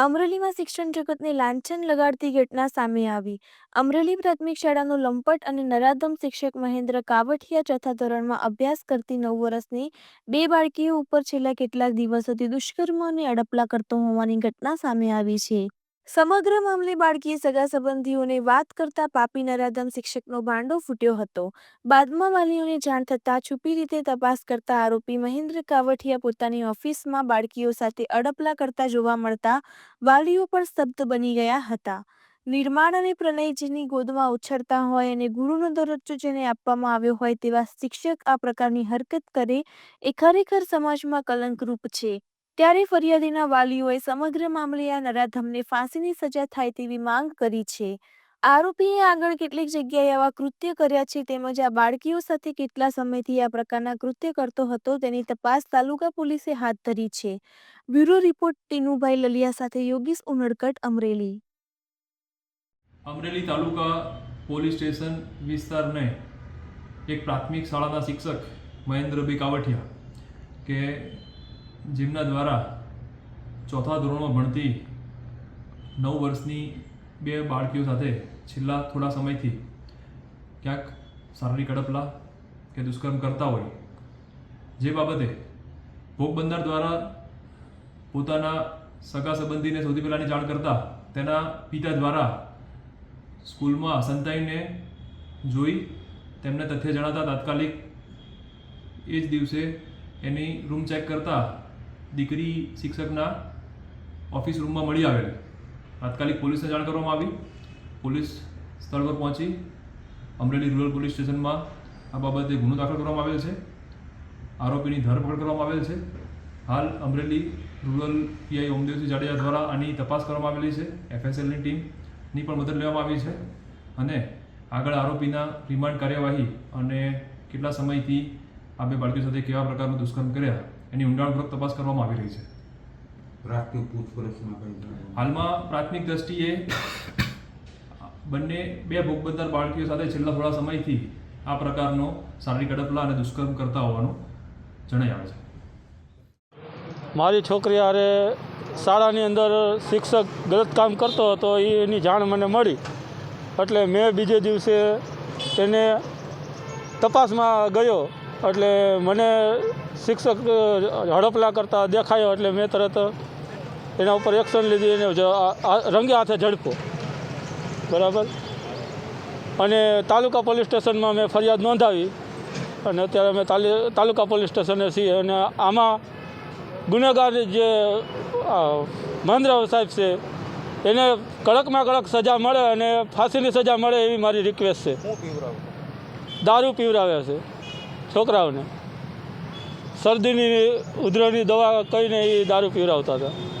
અમરેલીમાં શિક્ષણ જગતને લાંછન લગાડતી ઘટના સામે આવી. અમરેલી પ્રાથમિક શાળાનો લંપટ અને નરાધમ શિક્ષક મહેન્દ્ર કાવઠિયા ચોથા ધોરણમાં અભ્યાસ કરતી નવ વર્ષની બે બાળકીઓ ઉપર છેલ્લા કેટલાક દિવસોથી દુષ્કર્મ અને અડપલા કરતો હોવાની ઘટના સામે આવી છે. સમગ્ર મામલે બાળકીએ સગા સંબંધીઓને વાત કરતા પાપી નરાધમ શિક્ષકનો ભાંડો ફૂટ્યો હતો. બાદમાં વાલીઓને જાણ થતાં છુપી રીતે તપાસ કરતા આરોપી મહેન્દ્ર કાવઠિયા પોતાની ઓફિસમાં બાળકીઓ સાથે અડપલા કરતા જોવા મળતા વાલીઓ પણ સ્તબ્ધ બની ગયા હતા. નિર્માણ અને પ્રણયજીની ગોદમાં ઉછળતા હોય અને ગુરુનો દરજ્જો જેને આપવામાં આવ્યો હોય તેવા શિક્ષક આ પ્રકારની હરકત કરે એ ખરેખર સમાજમાં કલંકરૂપ છે. ત્યારે ફરિયાદીના વાલીઓએ સમગ્ર મામલે આ નરાધમને ફાંસીની સજા થાય તેવી માંગ કરી છે. આરોપીએ આગળ કેટલીક જગ્યાએ આવા કૃત્ય કર્યા છે તેમજ આ બાળકીઓ સાથે કેટલા સમયથી આ પ્રકારના કૃત્ય કરતો હતો તેની તપાસ તાલુકા પોલીસે હાથ ધરી છે. બ્યુરો રિપોર્ટ, ટીનુભાઈ લલિયા સાથે યોગીશ ઉનડકટ, અમરેલી. અમરેલી તાલુકા પોલીસ સ્ટેશન વિસ્તારને એક પ્રાથમિક શાળાના શિક્ષક મહેન્દ્રભાઈ કાવઠિયા કે જેમના દ્વારા ચોથા ધોરણમાં ભણતી નવ વર્ષની બે બાળકીઓ સાથે છેલ્લા થોડા સમયથી ક્યાંક શારીરિક અડપલા કે દુષ્કર્મ કરતા હોય. જે બાબતે ભોગ બંધાર દ્વારા પોતાના સગા સંબંધીને સૌથી પહેલાંની જાણ કરતા તેના પિતા દ્વારા સ્કૂલમાં સંતાઈને જોઈ તેમને તથ્ય જણાતા તાત્કાલિક એ જ દિવસે એની રૂમ ચેક કરતા દીકરી શિક્ષકના ઓફિસ રૂમમાં મળી આવેલ. તાત્કાલિક પોલીસને જાણ કરવામાં આવી. પોલીસ સ્થળ પર પહોંચી અમરેલી રૂરલ પોલીસ સ્ટેશનમાં આ બાબતે ગુનો દાખલ કરવામાં આવેલ છે. આરોપીની ધરપકડ કરવામાં આવેલ છે. હાલ અમરેલી રૂરલ પીઆઈ ઓમદેવસિંહ જાડેજા દ્વારા આની તપાસ કરવામાં આવેલી છે. એફએસએલની ટીમની પણ મદદ લેવામાં આવી છે અને આગળ આરોપીના રિમાન્ડ કાર્યવાહી અને કેટલા સમયથી આ બે બાળકીઓ સાથે કેવા પ્રકારનું દુષ્કર્મ કર્યા એની ઊંડાણપૂર્વક તપાસ કરવામાં આવી રહી છે. પ્રાથમિક પૂછપરછમાં હાલમાં પ્રાથમિક દ્રષ્ટિએ બંને બે ભોગ બનનાર બાળકીઓ સાથે છેલ્લા થોડા સમયથી આ પ્રકારનો શારીરિક અડપલા અને દુષ્કર્મ કરતા હોવાનું જણાઈ આવે છે. મારી છોકરી આરે શાળાની અંદર શિક્ષક ગલત કામ કરતો હતો એ એની જાણ મને મળી. એટલે મેં બીજે દિવસે એને તપાસમાં ગયો. એટલે મને શિક્ષક હડપલા કરતા દેખાયો એટલે મેં તરત એના ઉપર એક્શન લીધી એને રંગે હાથે ઝડપો. બરાબર? અને તાલુકા પોલીસ સ્ટેશનમાં મેં ફરિયાદ નોંધાવી અને અત્યારે અમે તાલી તાલુકા પોલીસ સ્ટેશને છીએ અને આમાં ગુનેગાર જે મહેન્દ્ર સાહેબ છે એને કડકમાં કડક સજા મળે અને ફાંસીની સજા મળે એવી મારી રિક્વેસ્ટ છે. દારૂ પીવરાવે છે. છોકરાઓને. શરદીની ઉધરસની દવા કહીને એ દારૂ પીવરાવતા હતા.